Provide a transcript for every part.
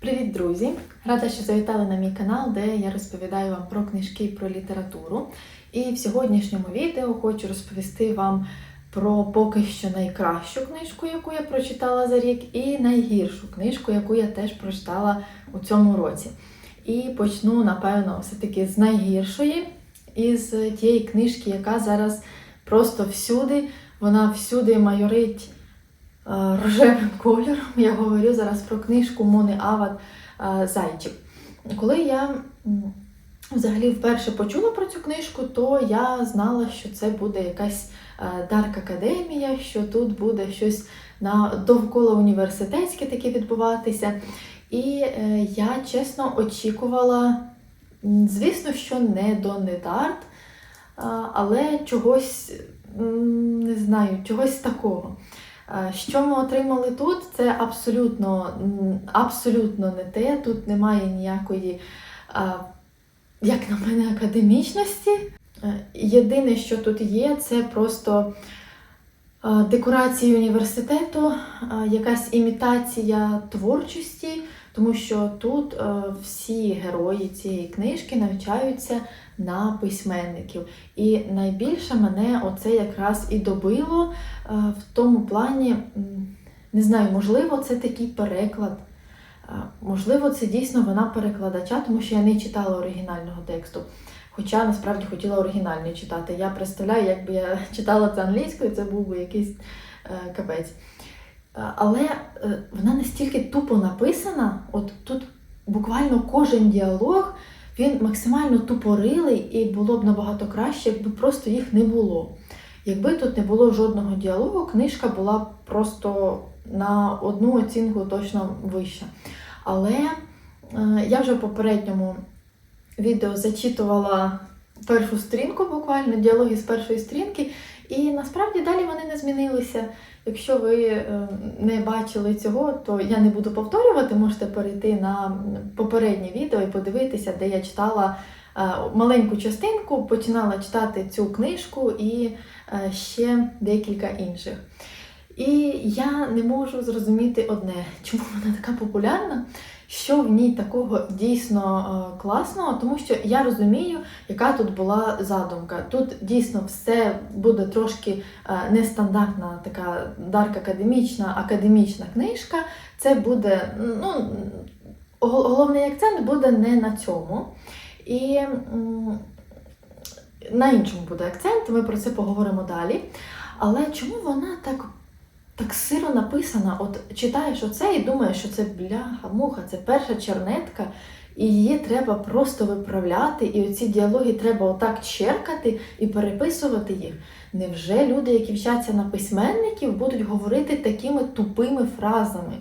Привіт, друзі! Рада, що завітали на мій канал, де я розповідаю вам про книжки про літературу. І в сьогоднішньому відео хочу розповісти вам про поки що найкращу книжку, яку я прочитала за рік, і найгіршу книжку, яку я теж прочитала у цьому році. І почну, напевно, все-таки з найгіршої, із тієї книжки, яка зараз просто всюди, вона всюди майорить рожевим кольором. Я говорю зараз про книжку Мони Ават е, Зайчик. Коли я взагалі вперше почула про цю книжку, то я знала, що це буде якась е, Дарк Академія, що тут буде щось на довкола університетське таке відбуватися. І е, я чесно очікувала, звісно, що не до Недарт, але чогось не знаю, чогось такого. Е, Що ми отримали тут, це абсолютно, абсолютно не те. Тут немає ніякої, як на мене, академічності. Е, Єдине, що тут є, це просто е, декорації університету, е, якась імітація творчості, тому що тут е, всі герої цієї книжки навчаються на письменників. І найбільше мене оце якраз і добило е, в тому плані, не знаю, можливо, це такий переклад. Е, Можливо, це дійсно вона перекладача, тому що я не читала оригінального тексту. Хоча насправді хотіла оригінальний читати. Я представляю, якби я читала це англійською, це був би якийсь капець. Е, Але е, вона настільки тупо написана, от тут буквально кожен діалог він максимально тупорилий, і було б набагато краще, якби просто їх не було. Якби тут не було жодного діалогу, книжка була просто на одну оцінку точно вища. Але е, я вже в попередньому відео зачитувала першу сторінку, буквально діалоги з першої сторінки, і насправді далі вони не змінилися. Якщо ви е, не бачили цього, то я не буду повторювати, можете перейти на попереднє відео і подивитися, де я читала е, маленьку частинку, починала читати цю книжку і е, ще декілька інших. І я не можу зрозуміти одне, чому вона така популярна, що в ній такого дійсно е, класного, тому що я розумію, яка тут була задумка. Тут дійсно все буде трошки е, нестандартна, така дарк академічна, академічна книжка. Це буде, ну, головний акцент буде не на цьому. І на іншому буде акцент, ми про це поговоримо далі. Але чому вона так, так сиро написана? От читаєш оце і думаєш, що це бляха, муха, це перша чернетка, і її треба просто виправляти, і оці діалоги треба отак черкати і переписувати їх. Невже люди, які вчаться на письменників, будуть говорити такими тупими фразами?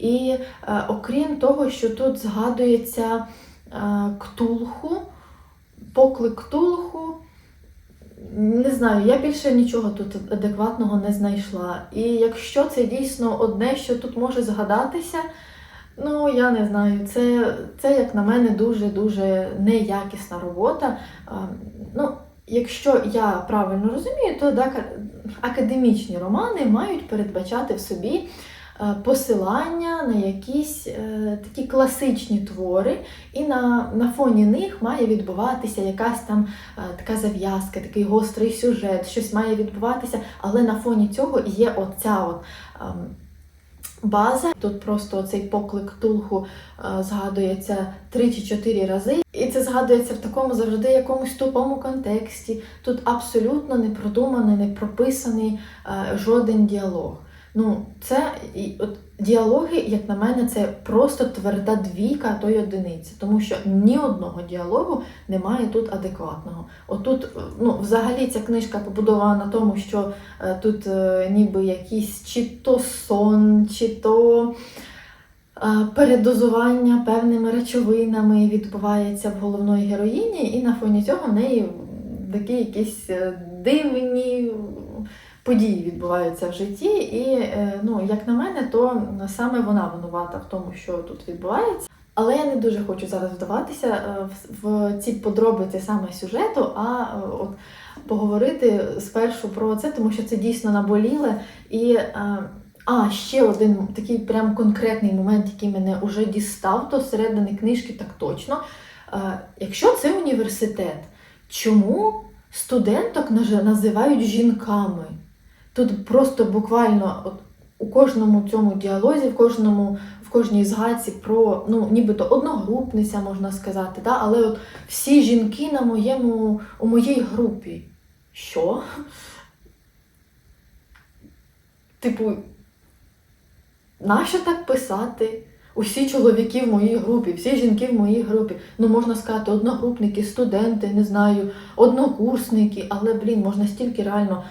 І е, окрім того, що тут згадується е, ктулху, поклик ктулху, не знаю, я більше нічого тут адекватного не знайшла. І якщо це дійсно одне, що тут може згадатися, ну я не знаю, це, це як на мене дуже-дуже неякісна робота. Ну, якщо я правильно розумію, то академічні романи мають передбачати в собі посилання на якісь е, такі класичні твори, і на, на фоні них має відбуватися якась там е, така зав'язка, такий гострий сюжет, щось має відбуватися, але на фоні цього є оця от. ем, База тут просто цей поклик Тулху е, згадується три чи чотири рази, і це згадується в такому завжди якомусь тупому контексті. Тут абсолютно не продуманий, не прописаний е, жоден діалог. Ну, це і от діалоги, як на мене, це просто тверда двійка, а то й одиниця, тому що ні одного діалогу немає тут адекватного. Отут, е, ну, взагалі, ця книжка побудована на тому, що е, тут е, ніби якийсь чи то сон, чи то е, передозування певними речовинами відбувається в головної героїні, і на фоні цього в неї такі якісь е, дивні події відбуваються в житті. І, е, ну, як на мене, то саме вона винувата в тому, що тут відбувається. Але я не дуже хочу зараз вдаватися е, в, ці подробиці саме сюжету, а е, от поговорити спершу про це, тому що це дійсно наболіле. І А, ще один такий прям конкретний момент, який мене вже дістав, то середини книжки так точно. Якщо це університет, чому студенток називають жінками? Тут просто буквально от, у кожному цьому діалозі, в кожному, в кожній згадці про ну, нібито одногрупниця, можна сказати, да? але от всі жінки на моєму, у моїй групі. Що? Типу, нащо так писати? Усі чоловіки в моїй групі, всі жінки в моїй групі. Ну, можна сказати, одногрупники, студенти, не знаю, однокурсники, але, блін, можна стільки реально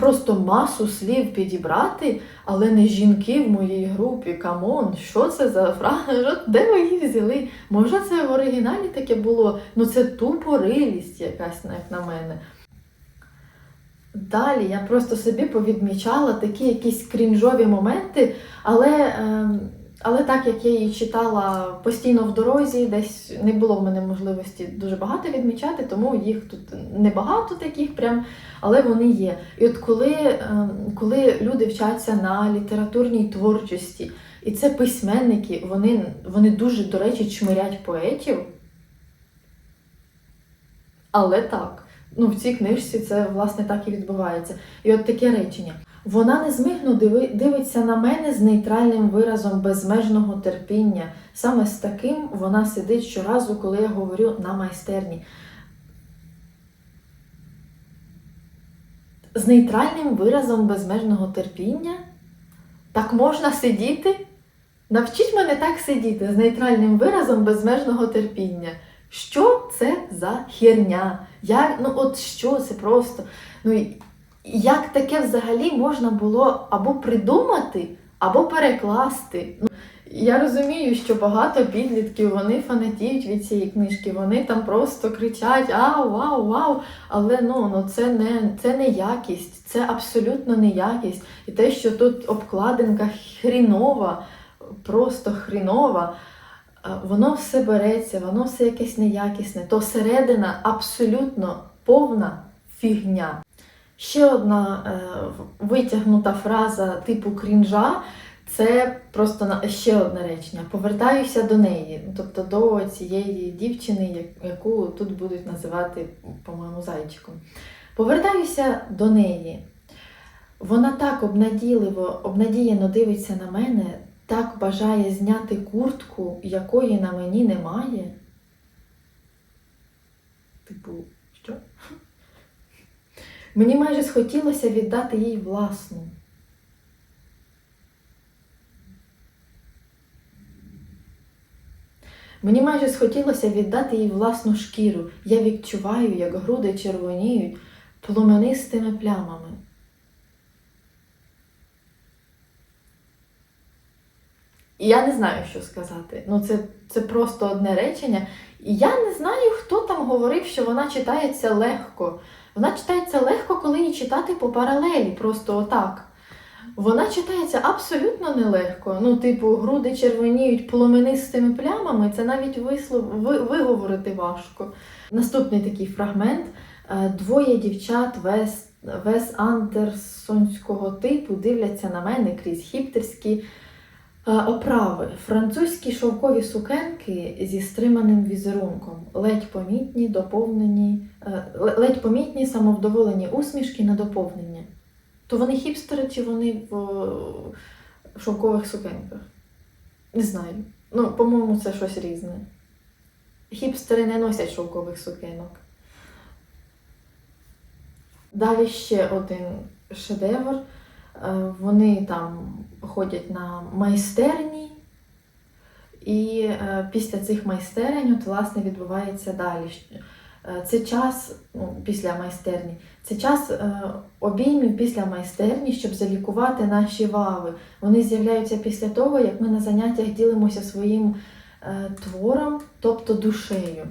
просто масу слів підібрати, але не жінки в моїй групі. Камон, що це за фраза? Де ви її взяли? Може, це в оригіналі таке було? Ну це тупорилість якась, як на мене. Далі я просто собі повідмічала такі якісь крінжові моменти, але, ем, але так як я її читала постійно в дорозі, десь не було в мене можливості дуже багато відмічати, тому їх тут небагато таких прям, але вони є. І от коли, ем, коли люди вчаться на літературній творчості, і це письменники, вони, вони дуже, до речі, чмирять поетів. Але так. Ну, в цій книжці це власне так і відбувається. І от таке речення. Вона незмигно диви, дивиться на мене з нейтральним виразом безмежного терпіння. Саме з таким вона сидить щоразу, коли я говорю на майстерні. З нейтральним виразом безмежного терпіння? Так можна сидіти? Навчіть мене так сидіти з нейтральним виразом безмежного терпіння. Що це за херня? Як, ну от що це просто? Ну як таке взагалі можна було або придумати, або перекласти? Ну, я розумію, що багато підлітків вони фанатіють від цієї книжки, вони там просто кричать Ау, вау, вау! Але ну, ну це не це не якість, це абсолютно не якість. І те, що тут обкладинка хрінова, просто хрінова. Е, Воно все береться, воно все якесь неякісне, то середина абсолютно повна фігня. Ще одна е, витягнута фраза типу крінжа це просто ще одне речення. Повертаюся до неї, тобто до цієї дівчини, яку тут будуть називати, по-моєму, зайчиком. Повертаюся до неї. Вона так обнадійливо, обнадіяно дивиться на мене, так бажає зняти куртку, якої на мені немає. Типу? Мені майже схотілося віддати їй власну. Мені майже схотілося віддати їй власну шкіру. Я відчуваю, як груди червоніють пломенистими плямами. І я не знаю, що сказати. Ну, це, це просто одне речення. І я не знаю, хто там говорив, що вона читається легко. Вона читається легко, коли її читати по паралелі, просто отак. Вона читається абсолютно нелегко. Ну, типу, груди червоніють пломенистими плямами, це навіть вислов, ви, виговорити важко. Наступний такий фрагмент. Е, Двоє дівчат Вес, Вес Андерсонського типу дивляться на мене крізь хіптерські оправи. Французькі шовкові сукенки зі стриманим візерунком, ледь помітні, доповнені, е, ледь помітні самовдоволені усмішки на доповнення. То вони хіпстери чи вони в е, шовкових сукенках? Не знаю. Ну, по-моєму, це щось різне. Хіпстери не носять шовкових сукенок. Далі ще один шедевр. Е, Вони там ходять на майстерні, і е, після цих майстерень, от, власне, відбувається далі. Е, Це час ну, після майстерні, це час е, обіймів після майстерні, щоб залікувати наші вави. Вони з'являються після того, як ми на заняттях ділимося своїм е, твором, тобто душею.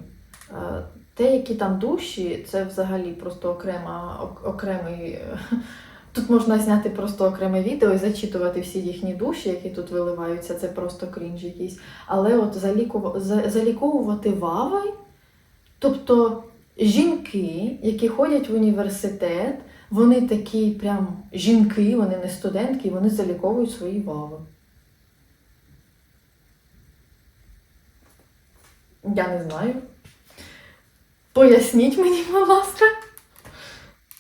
Е, Те, які там душі, це взагалі просто окрема, ок- окремий. Тут можна зняти просто окреме відео і зачитувати всі їхні душі, які тут виливаються, це просто крінж якийсь. Але от заліковувати вави, тобто жінки, які ходять в університет, Вони такі прям жінки, вони не студентки, вони заліковують свої вави. Я не знаю. Поясніть мені, будь ласка.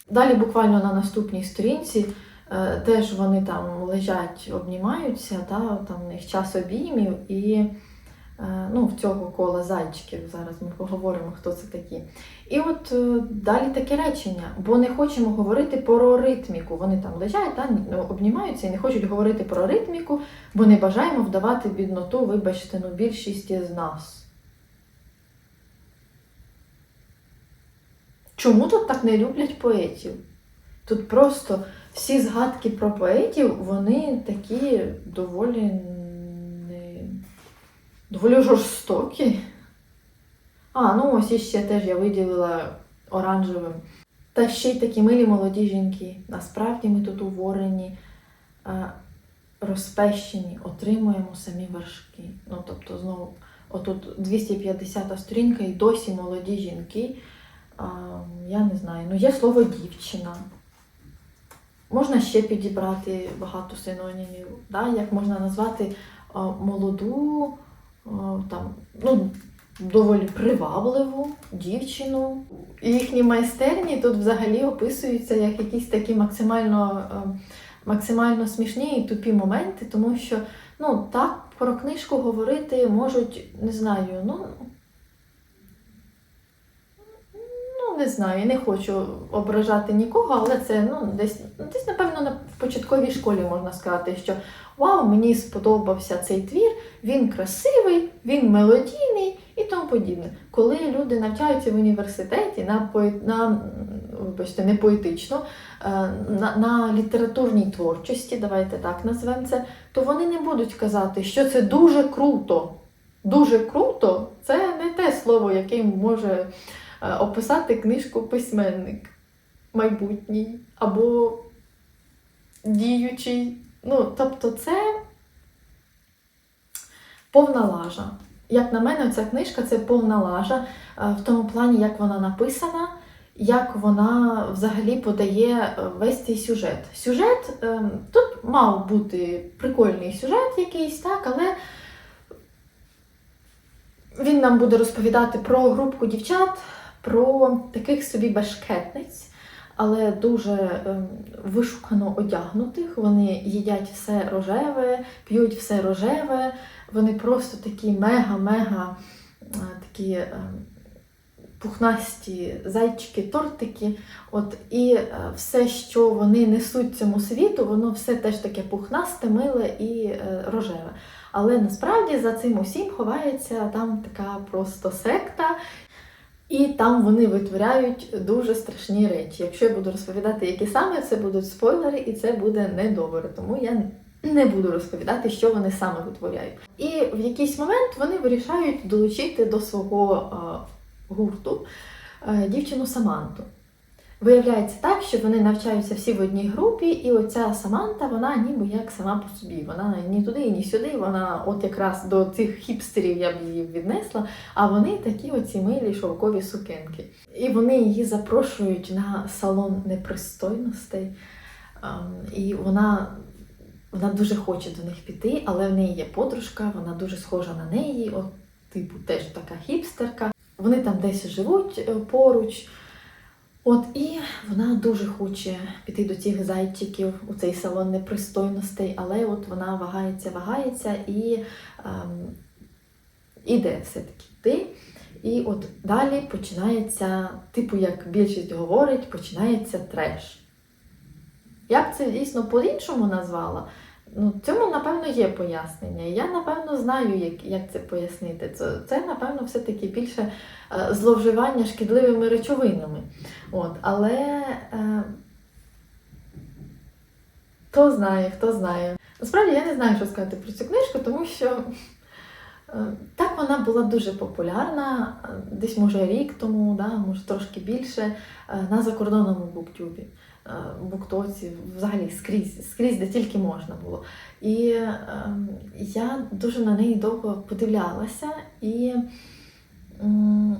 Далі буквально на наступній сторінці е, теж вони там лежать, обнімаються, та, там у них час обіймів і е, ну, в цього кола зайчиків. Зараз ми поговоримо, хто це такі. І от е, далі таке речення, бо не хочемо говорити про ритміку. Вони там лежать, та, ну, обнімаються і не хочуть говорити про ритміку, бо не бажаємо вдавати бідноту, вибачте, ну, більшість із нас. Чому тут так не люблять поетів? Тут просто всі згадки про поетів, вони такі доволі не... доволі жорстокі. А, ну ось іще теж я виділила оранжевим. Та ще й такі милі молоді жінки. Насправді ми тут уворені, розпещені, отримуємо самі вершки. Ну, тобто, знову, отут 250 сторінка і досі молоді жінки. Я не знаю, ну є слово дівчина. Можна ще підібрати багато синонімів, да? як можна назвати молоду, там, ну, доволі привабливу дівчину. Їхні майстерні тут взагалі описуються як якісь такі максимально, максимально смішні і тупі моменти, тому що ну, так про книжку говорити можуть, не знаю, ну. Ну, не знаю, не хочу ображати нікого, але це ну, десь, десь, напевно, на початковій школі можна сказати, що вау, мені сподобався цей твір, він красивий, він мелодійний і тому подібне. Коли люди навчаються в університеті на, на вибачте, не поетично, е, на, на літературній творчості, давайте так назвемо це, то вони не будуть казати, що це дуже круто. Дуже круто це не те слово, яким може описати книжку письменник майбутній або діючий. Ну, тобто, це повна лажа. Як на мене, ця книжка це повна лажа е, в тому плані, як вона написана, як вона взагалі подає е, весь цей сюжет. Сюжет е, тут мав бути прикольний сюжет якийсь, так, але він нам буде розповідати про групку дівчат, про таких собі башкетниць, але дуже ем, вишукано одягнутих. Вони їдять все рожеве, п'ють все рожеве. Вони просто такі мега-мега е, такі ем, пухнасті зайчики, тортики. От, і е, все, що вони несуть цьому світу, воно все теж таке пухнасте, миле і е, рожеве. Але насправді за цим усім ховається там така просто секта. І там вони витворяють дуже страшні речі. Якщо я буду розповідати, які саме, це будуть спойлери, і це буде недобре. Тому я не буду розповідати, що вони саме витворяють. І в якийсь момент вони вирішають долучити до свого е, гурту е, дівчину Саманту. Виявляється так, що вони навчаються всі в одній групі, і оця Саманта, вона ніби як сама по собі. Вона ні туди, ні сюди. Вона от якраз до цих хіпстерів я б її віднесла. А вони такі оці милі шовкові сукенки. І вони її запрошують на салон непристойностей. Ем, І вона, вона дуже хоче до них піти, але в неї є подружка, вона дуже схожа на неї, от, типу, теж така хіпстерка. Вони там десь живуть е, поруч. От і вона дуже хоче піти до цих зайчиків у цей салон непристойностей, але от вона вагається, вагається і ем, іде все-таки йти. І от далі починається, типу, як більшість говорить, починається треш. Я це дійсно по-іншому назвала. Ну, цьому, напевно, є пояснення. Я, напевно, знаю, як, як це пояснити. Це, це, напевно, все-таки більше е, зловживання шкідливими речовинами. От, але е, хто знає, хто знає. Насправді я не знаю, що сказати про цю книжку, тому що е, так вона була дуже популярна, е, десь може рік тому, да, може трошки більше, е, на закордонному буктюбі. Е, Буктоці, взагалі скрізь, скрізь, де тільки можна було. І е, я дуже на неї довго подивлялася і м,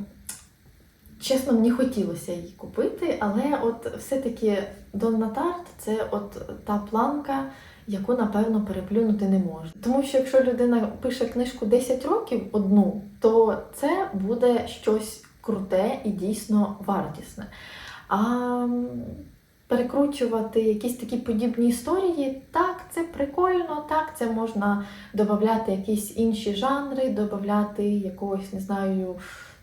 чесно, мені хотілося її купити, але от все-таки Донна Тарт це от та планка, яку, напевно, переплюнути не можна. Тому що якщо людина пише книжку 10 років одну, то це буде щось круте і дійсно вартісне. А перекручувати якісь такі подібні історії, так, це прикольно, так, це можна додати якісь інші жанри, додати якогось, не знаю,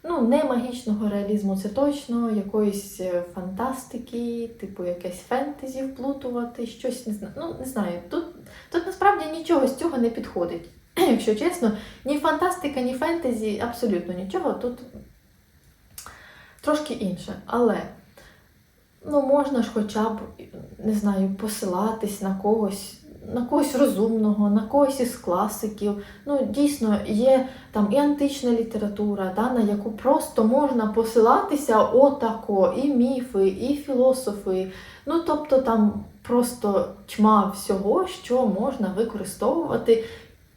ну, не магічного реалізму, це точно, якоїсь е, фантастики, типу якесь фентезі вплутувати, щось не знаю. Ну, не знаю. Тут, тут насправді нічого з цього не підходить. Якщо чесно, ні фантастика, ні фентезі, абсолютно нічого. Тут трошки інше. Але ну, можна ж хоча б, не знаю, посилатись на когось, на когось розумного, на когось із класиків. Ну, дійсно, є там і антична література, да, на яку просто можна посилатися отако, і міфи, і філософи. Ну, тобто там просто чма всього, що можна використовувати,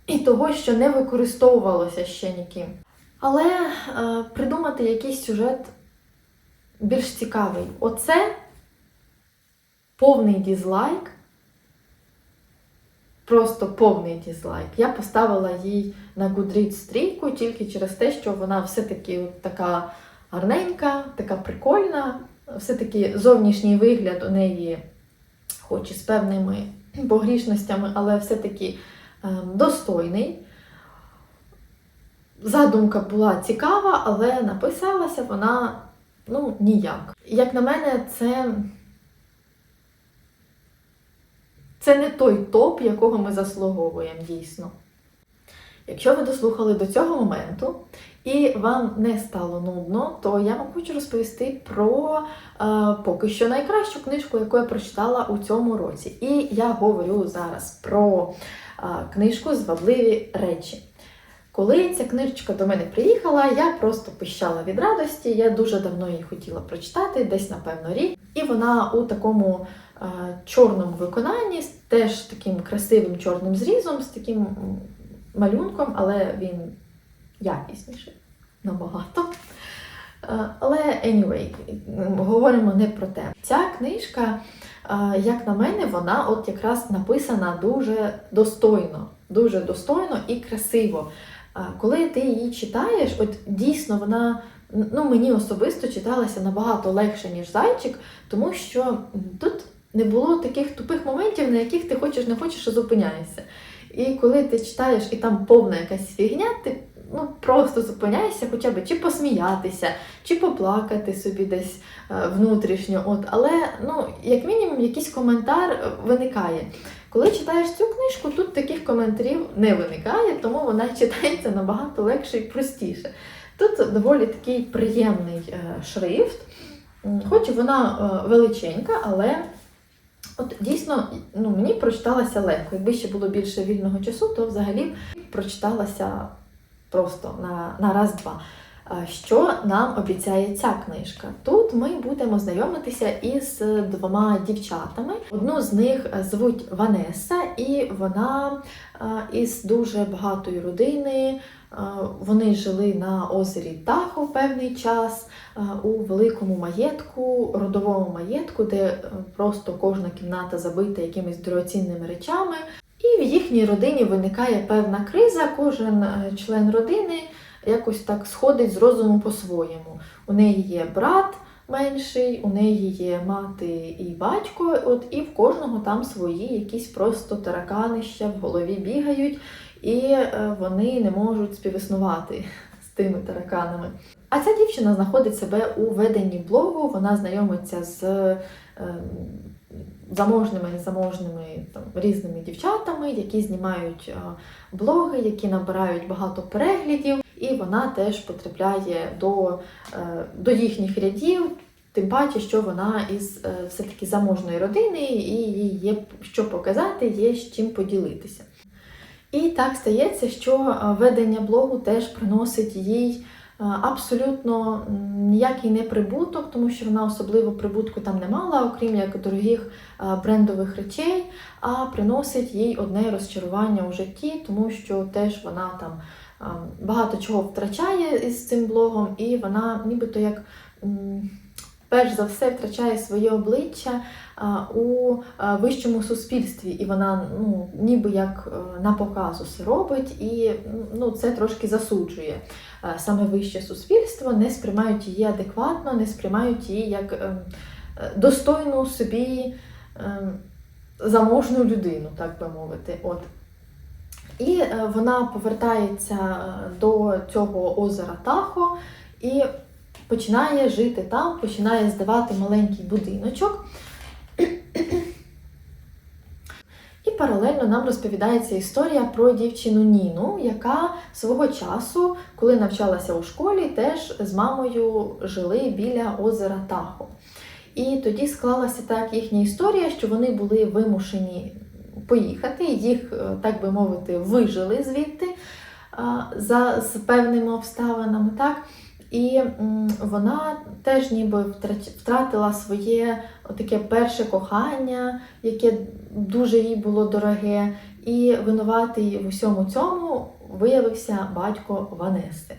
і того, що не використовувалося ще ніким. Але е, придумати якийсь сюжет більш цікавий. Оце повний дізлайк. Просто повний дізлайк. Я поставила їй на Goodreads стрійку тільки через те, що вона все-таки така гарненька, така прикольна. Все-таки зовнішній вигляд у неї, хоч і з певними погрішностями, але все-таки ем, достойний. Задумка була цікава, але написалася вона ну, ніяк. Як на мене, це. Це не той топ, якого ми заслуговуємо дійсно. Якщо ви дослухали до цього моменту і вам не стало нудно, то я вам хочу розповісти про е, поки що найкращу книжку, яку я прочитала у цьому році. І я говорю зараз про е, книжку Звабливі речі. Коли ця книжечка до мене приїхала, я просто пищала від радості. Я дуже давно її хотіла прочитати, десь, напевно, рік. І вона у такому чорному виконанні, з теж таким красивим чорним зрізом, з таким малюнком, але він якісніший набагато. Е, Але anyway, говоримо не про те. Ця книжка, е, як на мене, вона от якраз написана дуже достойно, дуже достойно і красиво. Коли ти її читаєш, от дійсно вона ну, мені особисто читалася набагато легше, ніж зайчик, тому що тут не було таких тупих моментів, на яких ти хочеш не хочеш, а зупиняєшся. І коли ти читаєш і там повна якась фігня, ти ну, просто зупиняєшся, хоча б чи посміятися, чи поплакати собі десь е, внутрішньо. От, але ну, як мінімум якийсь коментар е, виникає. Коли читаєш цю книжку, тут таких коментарів не виникає, тому вона читається набагато легше і простіше. Тут доволі такий приємний е, шрифт, хоч вона величенька, але от дійсно ну, мені прочиталася легко. Якби ще було більше вільного часу, то взагалі прочиталася просто на, на раз-два. Що нам обіцяє ця книжка? Тут ми будемо знайомитися із двома дівчатами. Одну з них звуть Ванеса, і вона із дуже багатої родини. Е, Вони жили на озері Тахо певний час е, у великому маєтку, родовому маєтку, де е, просто кожна кімната забита якимись дорогоцінними речами. І в їхній родині виникає певна криза. Кожен член родини якось так сходить з розуму по-своєму. У неї є брат менший, у неї є мати і батько, от і в кожного там свої якісь просто тараканища в голові бігають, і е, вони не можуть співіснувати з тими тараканами. А ця дівчина знаходить себе у веденні блогу, вона знайомиться з е, заможними, незаможними там, різними дівчатами, які знімають е, блоги, які набирають багато переглядів, і вона теж потрапляє до, е, до їхніх рядів. Тим паче, що вона із все-таки заможної родини, і їй є що показати, є з чим поділитися. І так стається, що е, ведення блогу теж приносить їй е, абсолютно ніякий не прибуток, тому що вона особливо прибутку там не мала, окрім як дорогих е, брендових речей, а приносить їй одне розчарування у житті, тому що теж вона там е, багато чого втрачає із цим блогом, і вона нібито як перш за все втрачає своє обличчя у вищому суспільстві, і вона ну, ніби як е, на показ усе робить, і ну, це трошки засуджує. Саме вище суспільство не сприймають її адекватно, не сприймають її як ем, достойну собі ем, заможну людину, так би мовити. От. І е, вона повертається е, до цього озера Тахо і починає жити там, починає здавати маленький будиночок. І паралельно нам розповідається історія про дівчину Ніну, яка свого часу, коли навчалася у школі, теж з мамою жили біля озера Тахо. І тоді склалася так їхня історія, що вони були вимушені поїхати, їх, е, так би мовити, вижили звідти за з певними обставинами. так. І вона теж ніби втратила своє таке перше кохання, яке дуже їй було дороге, і винуватий в усьому цьому виявився батько Ванеси.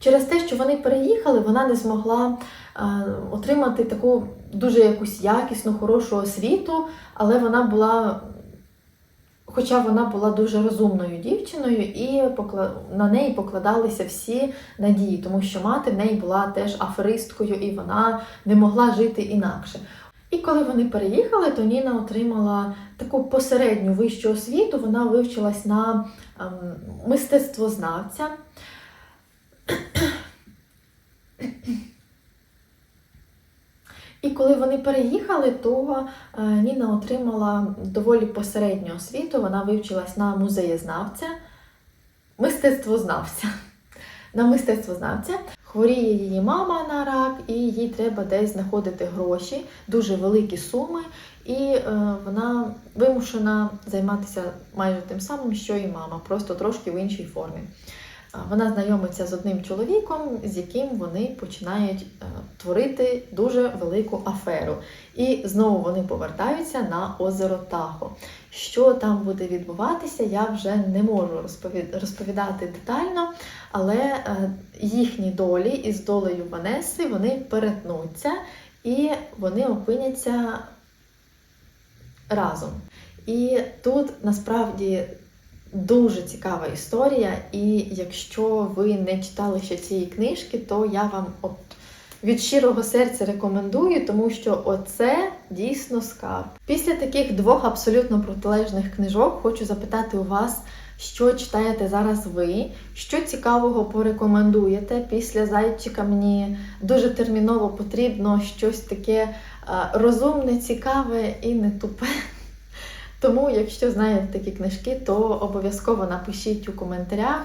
Через те, що вони переїхали, вона не змогла е, отримати таку дуже якусь якісну, хорошу освіту, але вона була, хоча вона була дуже розумною дівчиною, і на неї покладалися всі надії, тому що мати в неї була теж аферисткою, і вона не могла жити інакше. І коли вони переїхали, то Ніна отримала таку посередню вищу освіту. Вона вивчилась на ем, мистецтвознавця. І коли вони переїхали, то е, Ніна отримала доволі посередню освіту. Вона вивчилась на музеєзнавця, мистецтвознавця. На мистецтвознавця. Хворіє її мама на рак, і їй треба десь знаходити гроші, дуже великі суми, і е, вона вимушена займатися майже тим самим, що і мама, просто трошки в іншій формі. Вона знайомиться з одним чоловіком, з яким вони починають е, творити дуже велику аферу. І знову вони повертаються на озеро Тахо. Що там буде відбуватися, я вже не можу розповідати детально, але е, їхні долі із долею Ванеси вони перетнуться і вони опиняться разом. І тут насправді дуже цікава історія, і якщо ви не читали ще цієї книжки, то я вам от від щирого серця рекомендую, тому що оце дійсно скарб. Після таких двох абсолютно протилежних книжок хочу запитати у вас, що читаєте зараз ви, що цікавого порекомендуєте. Після зайчика мені дуже терміново потрібно щось таке розумне, цікаве і не тупе. Тому, якщо знаєте такі книжки, то обов'язково напишіть у коментарях.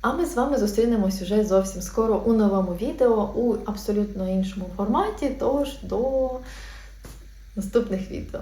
А ми з вами зустрінемось уже зовсім скоро у новому відео у абсолютно іншому форматі. Тож до наступних відео.